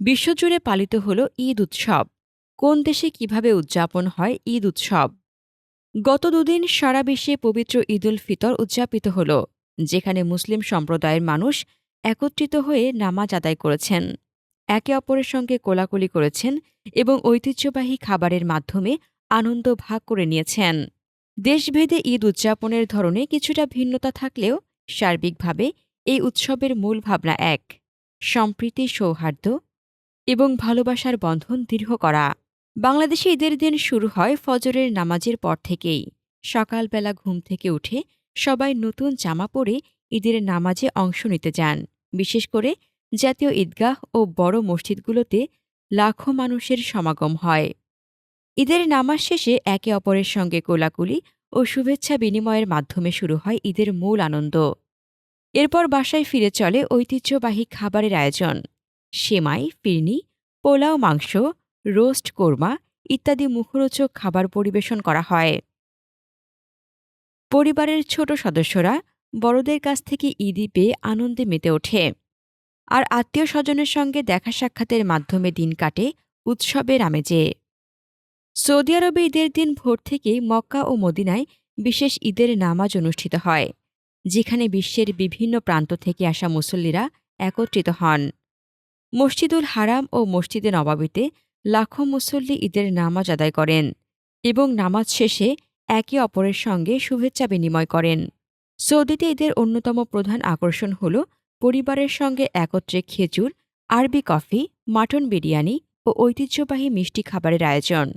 বিশ্বজুড়ে পালিত হল ঈদ উৎসব। কোন দেশে কীভাবে উদযাপন হয় ঈদ উৎসব? গত দুদিন সারা বিশ্বে পবিত্র ঈদুল ফিতর উদযাপিত হল, যেখানে মুসলিম সম্প্রদায়ের মানুষ একত্রিত হয়ে নামাজ আদায় করেছেন। একে অপরের সঙ্গে কোলাকুলি করেছেন এবং ঐতিহ্যবাহী খাবারের মাধ্যমে আনন্দ ভাগ করে নিয়েছেন। দেশভেদে ঈদ উদযাপনের ধরনে কিছুটা ভিন্নতা থাকলেও সার্বিকভাবে এই উৎসবের মূল ভাবনা এক, সম্প্রীতি সৌহার্দ্য এবং ভালোবাসার বন্ধন দৃঢ় করা। বাংলাদেশে ঈদের দিন শুরু হয় ফজরের নামাজের পর থেকেই। সকালবেলা ঘুম থেকে উঠে সবাই নতুন জামা পরে ঈদের নামাজে অংশ নিতে যান। বিশেষ করে জাতীয় ঈদগাহ ও বড় মসজিদগুলোতে লাখো মানুষের সমাগম হয়। ঈদের নামাজ শেষে একে অপরের সঙ্গে কোলাকুলি ও শুভেচ্ছা বিনিময়ের মাধ্যমে শুরু হয় ঈদের মূল আনন্দ। এরপর বাসায় ফিরে চলে ঐতিহ্যবাহী খাবারের আয়োজন। সেমাই, ফিরনি পোলাও, মাংস, রোস্ট, কোরমা ইত্যাদি মুখরোচক খাবার পরিবেশন করা হয়। পরিবারের ছোট সদস্যরা বড়দের কাছ থেকে ঈদি পেয়ে আনন্দে মেতে ওঠে। আর আত্মীয় স্বজনের সঙ্গে দেখা সাক্ষাতের মাধ্যমে দিন কাটে উৎসবের আমেজে। সৌদি আরবে ঈদের দিন ভোর থেকেই মক্কা ও মদিনায় বিশেষ ঈদের নামাজ অনুষ্ঠিত হয়, যেখানে বিশ্বের বিভিন্ন প্রান্ত থেকে আসা মুসল্লিরা একত্রিত হন। মসজিদুল হারাম ও মসজিদে নবাবিতে লাখো মুসল্লি ঈদের নামাজ আদায় করেন এবং নামাজ শেষে একে অপরের সঙ্গে শুভেচ্ছা বিনিময় করেন। সৌদিতে ঈদের অন্যতম প্রধান আকর্ষণ হল পরিবারের সঙ্গে একত্রে খেজুর, আরবি কফি, মাটন বিরিয়ানি ও ঐতিহ্যবাহী মিষ্টি খাবারের আয়োজন।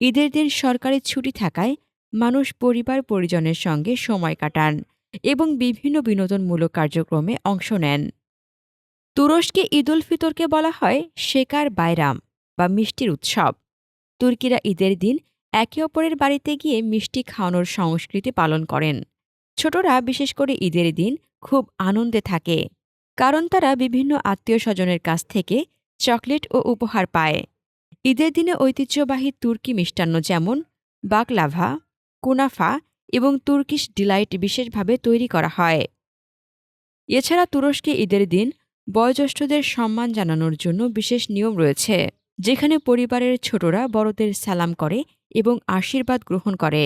ঈদের দিন সরকারি ছুটি থাকায় মানুষ পরিবার পরিজনের সঙ্গে সময় কাটান এবং বিভিন্ন বিনোদনমূলক কার্যক্রমে অংশ নেন। তুরস্কে ঈদুল ফিতরকে বলা হয় শেকার বাইরাম বা মিষ্টির উৎসব। তুর্কিরা ঈদের দিন একে অপরের বাড়িতে গিয়ে মিষ্টি খাওয়ানোর সংস্কৃতি পালন করেন। ছোটরা বিশেষ করে ঈদের দিন খুব আনন্দে থাকে, কারণ তারা বিভিন্ন আত্মীয় স্বজনের কাছ থেকে চকলেট ও উপহার পায়। ঈদের দিনে ঐতিহ্যবাহী তুর্কি মিষ্টান্ন যেমন বাকলাভা, কুনাফা এবং তুর্কিশ ডিলাইট বিশেষভাবে তৈরি করা হয়। এছাড়া তুরস্কে ঈদের দিন বয়োজ্যেষ্ঠদের সম্মান জানানোর জন্য বিশেষ নিয়ম রয়েছে, যেখানে পরিবারের ছোটরা বড়দের সালাম করে এবং আশীর্বাদ গ্রহণ করে।